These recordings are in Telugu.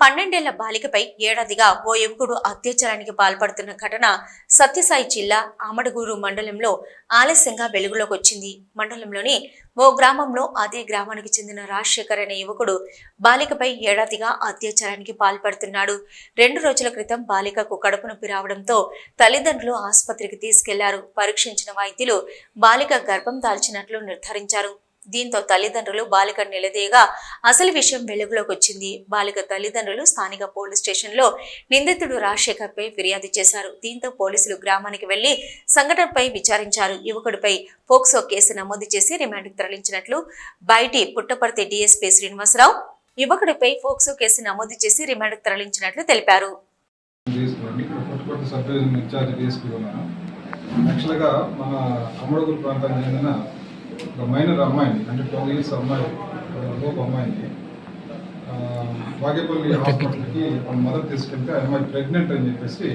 పన్నెండేళ్ళ బాలికపై ఏడాదిగా ఓ యువకుడు అత్యాచారానికి పాల్పడుతున్న ఘటన సత్యసాయి జిల్లా ఆమడగూరు మండలంలో ఆలస్యంగా వెలుగులోకి వచ్చింది. మండలంలోని ఓ గ్రామంలో అదే గ్రామానికి చెందిన రాజశేఖర్ అనే యువకుడు బాలికపై ఏడాదిగా అత్యాచారానికి పాల్పడుతున్నాడు. రెండు రోజుల క్రితం బాలికకు కడుపు నొప్పి రావడంతో తల్లిదండ్రులు ఆసుపత్రికి తీసుకెళ్ళారు. పరీక్షించిన వైద్యులు బాలిక గర్భం దాల్చినట్లు నిర్ధారించారు. దీంతో తల్లిదండ్రులు బాలిక నిలదీయగా అసలు విషయం వెలుగులోకి వచ్చింది. బాలిక తల్లిదండ్రులు స్థానిక పోలీస్ స్టేషన్లో నిందితుడు రాజశేఖర్పై ఫిర్యాదు చేశారు. దీంతో పోలీసులు గ్రామానికి వెళ్ళి సంఘటనపై విచారించారు. యువకుడిపై పోక్సో కేసు నమోదు చేసి రిమాండ్కి తరలించినట్లు బయటి పుట్టపర్తి డీఎస్పీ శ్రీనివాసరావు యువకుడిపై పోక్సో కేసు నమోదు చేసి రిమాండ్కి తరలించినట్లు తెలిపారు. యాక్చువల్గా మన అమ్మడుగురు ప్రాంతానికి చెందిన ఒక మైనర్ అమ్మాయిని అంటే ట్వెల్వ్ ఇయర్స్ అమ్మాయి లోపు అమ్మాయిని వాగేపల్లి హాస్పిటల్కి వాళ్ళ మదర్ తీసుకెళ్తే ఆ అమ్మాయి ప్రెగ్నెంట్ అని చెప్పేసి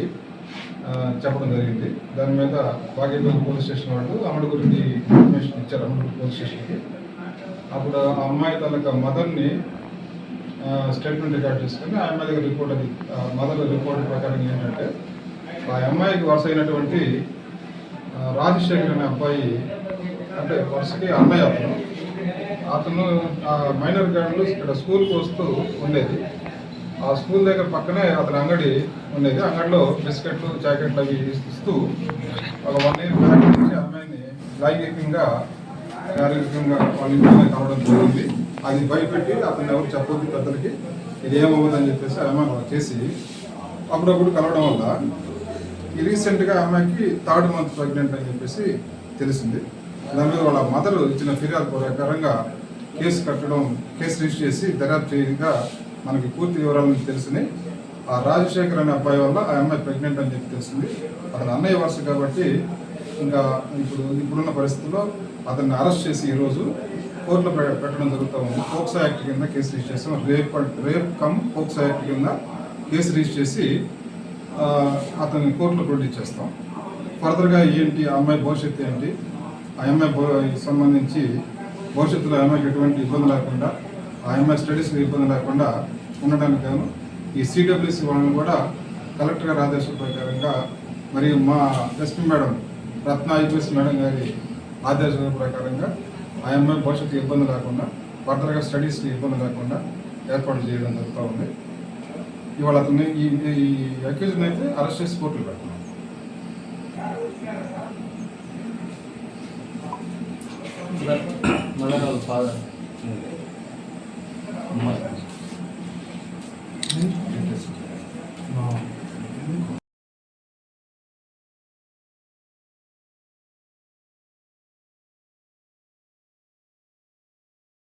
చెప్పడం జరిగింది. దాని మీద వాగేపల్లి పోలీస్ స్టేషన్ వాళ్ళు అమ్మడుగురికి ఇన్ఫర్మేషన్ ఇచ్చారు అమ్మడుగురు పోలీస్ స్టేషన్కి. అప్పుడు ఆ అమ్మాయి తనక మదర్ని స్టేట్మెంట్ రికార్డ్ చేసుకుని ఆ అమ్మాయి దగ్గర రిపోర్ట్ అది మదర్ రిపోర్ట్ ప్రకారం ఏంటంటే ఆ అమ్మాయికి వరుస అయినటువంటి రాజశేఖర్ అనే అబ్బాయి అంటే వరుసకి అన్నయ్య అతను. అతను ఆ మైనర్ గ్రాండ్లో ఇక్కడ స్కూల్కి వస్తూ ఉండేది. ఆ స్కూల్ దగ్గర పక్కనే అతని అంగడి ఉండేది. అంగడిలో బిస్కెట్లు జాకెట్లు అవి ఇస్తూ ఒక వన్ ఇయర్ బ్యాక్ నుంచి అమ్మాయిని లైంగికంగా శారీరకంగా వాళ్ళ ఇంట్లోనే కావడం జరిగింది. అది భయపెట్టి అతను ఎవరు చెప్పొద్దు పెద్దలకి ఇది ఏమవుతుందని చెప్పేసి ఆ అమ్మాయి చేసి అప్పుడప్పుడు కలవడం వల్ల ఈ రీసెంట్గా అమ్మాయికి థర్డ్ మంత్ ప్రెగ్నెంట్ అని చెప్పేసి తెలిసింది. దాని మీద వాళ్ళ మదర్ ఇచ్చిన ఫిర్యాదు ప్రకారంగా కేసు కట్టడం కేసు రిజిస్టర్ చేసి దర్యాప్తు చేయగా మనకి పూర్తి వివరాలు తెలిసినాయి ఆ రాజశేఖర్ అనే అబ్బాయి వల్ల ఆ అమ్మాయి ప్రెగ్నెంట్ అని చెప్పి తెలిసింది. అతను అన్నయ్య వరుస కాబట్టి ఇంకా ఇప్పుడు ఇప్పుడున్న పరిస్థితుల్లో అతన్ని అరెస్ట్ చేసి ఈరోజు కోర్టులో పెట్టడం జరుగుతూ ఉంది. పోక్సో యాక్ట్ కింద కేసు రిజిస్టర్ చేస్తాం rape rape cum POCSO act కింద కేసు రిజిస్టర్ చేసి అతన్ని కోర్టులో ప్రొడ్యూస్ చేస్తాం. ఫర్దర్గా ఏంటి ఆ అమ్మాయి భవిష్యత్తు ఏంటి? ఆ సంబంధించి భవిష్యత్తులో ఆ ఎటువంటి ఇబ్బంది లేకుండా ఆ అమ్మాయి స్టడీస్కి ఇబ్బంది లేకుండా ఉండడానికి గాను ఈ సిడబ్ల్యూసి వాళ్ళని కూడా కలెక్టర్ గారి ఆదేశాల ప్రకారంగా మరియు మా SP madam Ratna IPS madam గారి ఆదేశాల ప్రకారంగా ఆ అమ్మాయి భవిష్యత్తు ఇబ్బంది లేకుండా ఫర్దర్గా స్టడీస్కి ఇబ్బంది లేకుండా ఏర్పాటు చేయడం జరుగుతూ ఉంది. ఇవాళ అతన్ని ఈ ఈ అక్యూజ్ని అయితే అరెస్ట్ చేసి కోర్టులు పెడుతున్నాం. మళ్ళీ ఫాదర్ Yes.